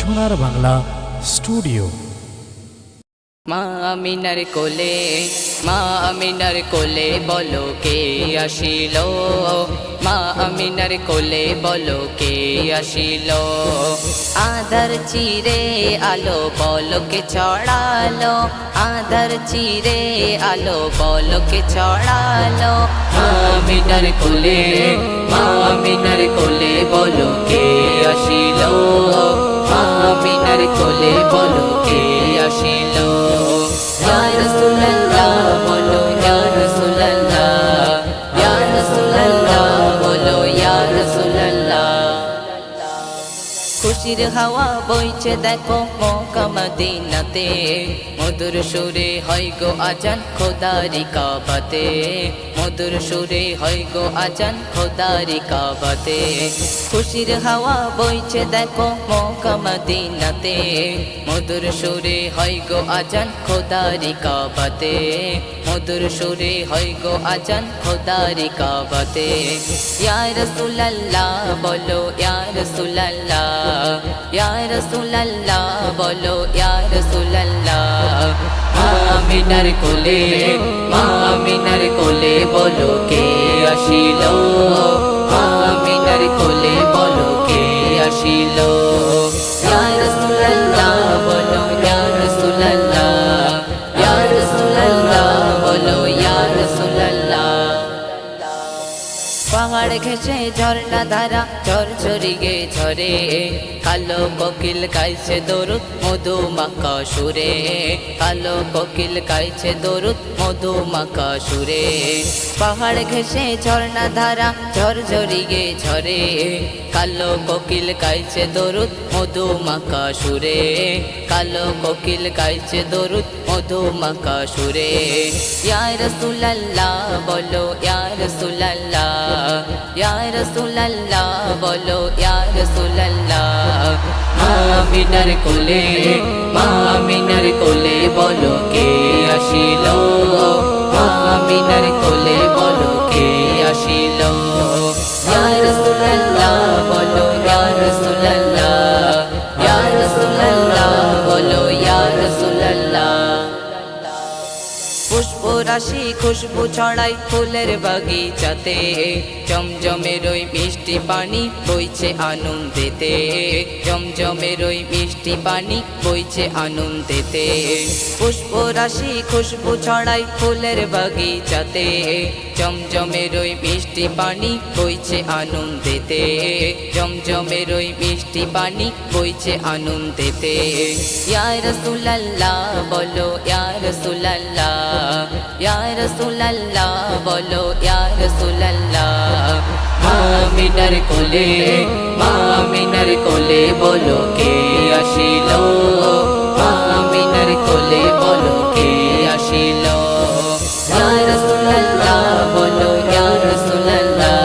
সোনার বাংলা স্টুডিও। মা আমিনার কোলে মা আমিনার কোলে বলো কে আসিল? মা আমিনার কোলে বলো কে আসিল? আধার চিরে আলো বলকে ছড়ালো আধার চিরে আলো বলকে ছড়ালো মা আমিনার কোলে মা আমিনার কোলে বলো কে আসিল? আমিনার কোলে বলো কে আসিল। খুশির হাওয়া বইছে দেখো মদিনাতে। মধুর সুরে হয় গো আজান খোদারি কাবাতে। মধুর সুরে হয় গো আজান খোদারি কাবাতে। খুশির হাওয়া বইছে দেখো মদিনাতে। মধুর সুরে হয় গো আজান খোদারি কাবাতে। মধুর সুরে হয় গো আজান খোদারি কাবাতে। ইয়া রাসূলুল্লাহ বলো, ইয়া রাসূলুল্লাহ ইয়া রাসূলুল্লাহ বলো ইয়া রাসূলুল্লাহ আমিনার কোলে আমিনার কোলে বলো কে আসিল? আমিনার কোলে বলো কে আসিল? পাহাড় ঘেসে ঝর্ণা ধারা ঝর ঝরিগে ঝরে। কালো কোকিল গাইছে দরুদ, মধু মাকা সুরে। কালো কোকিল গাইছে দরুদ, মধু মাকা সুরে। পাহাড় ঘেসে ঝর্ণা ধারা ঝর ঝরিগে ঝরে। কালো কোকিল গাইছে দরুদ, মধু মাকা সুরে। কালো কোকিল গাইছে দরুদ, মধু মাকা সুরে। ইয়া রাসূলুল্লাহ, বলো ইয়া রাসূলুল্লাহ। ইয়া রাসূলুল্লাহ বলো ইয়া রাসূলুল্লাহ আমিনার কোলে আমিনার কোলে বলো কে আসিল আমিনার কোলে রাশি খুশবু ছড়াই ফুলের বাগিচাতে। জমজমের ওই মিষ্টি পানি বইছে আনন্দেতে। জমজমের ওই মিষ্টি পানি বইছে আনন্দেতে। পুষ্প রাশি খুশবু ছড়াই ফুলের বাগিচাতে। জমজমের ওই মিষ্টি পানি বইছে আনন্দেতে। জমজমের ওই মিষ্টি পানি বইছে আনন্দেতে। ইয়া রাসূলুল্লাহ বলো, ইয়া রাসূলুল্লাহ ইয়া রাসূলুল্লাহ বলো ইয়া রাসূলুল্লাহ আমিনার কোলে আমিনার কোলে বলো কে আসিল আমিনার কোলে বলো কে আসিল ইয়া রাসূলুল্লাহ বলো ইয়া রাসূলুল্লাহ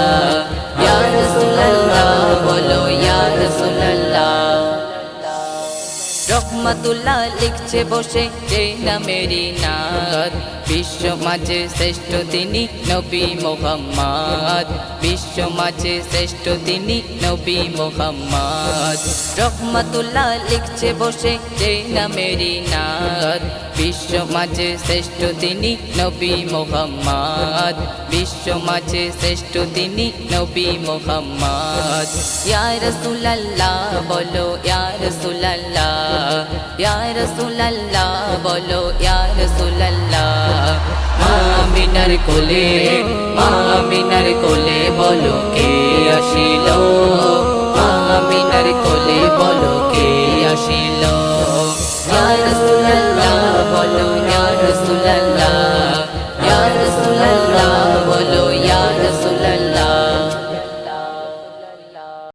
ইয়া রাসূলুল্লাহ বলো ইয়া রাসূলুল্লাহ রহমাতুল্লাহ লিখছে বসে যে নামেরই নাথ বিশ্ব মাঝে শ্রেষ্ঠ তিনি নবী মোহাম্মদ। বিশ্ব মাঝে শ্রেষ্ঠ তিনি নবী মোহাম্মদ। রহমাতুল্লাহ লিখছে বসে যে নামেরই নাথ বিশ্ব মাঝে শ্রেষ্ঠ তিনি নবী মোহাম্মদ। বিশ্ব মাঝে শ্রেষ্ঠ তিনি নবী মোহাম্মদ। ইয়া রাসূলুল্লাহ, বলো ইয়া রাসূলুল্লাহ। ইয়া রাসূলুল্লাহ বলো ইয়া রাসূলুল্লাহ আমিনার কোলে আমিনার কোলে বলো কে আসিল আমিনার কোলে বলো কে আসিল ইয়া রাসূলুল্লাহ বলো ইয়ার রাসূলুল্লাহ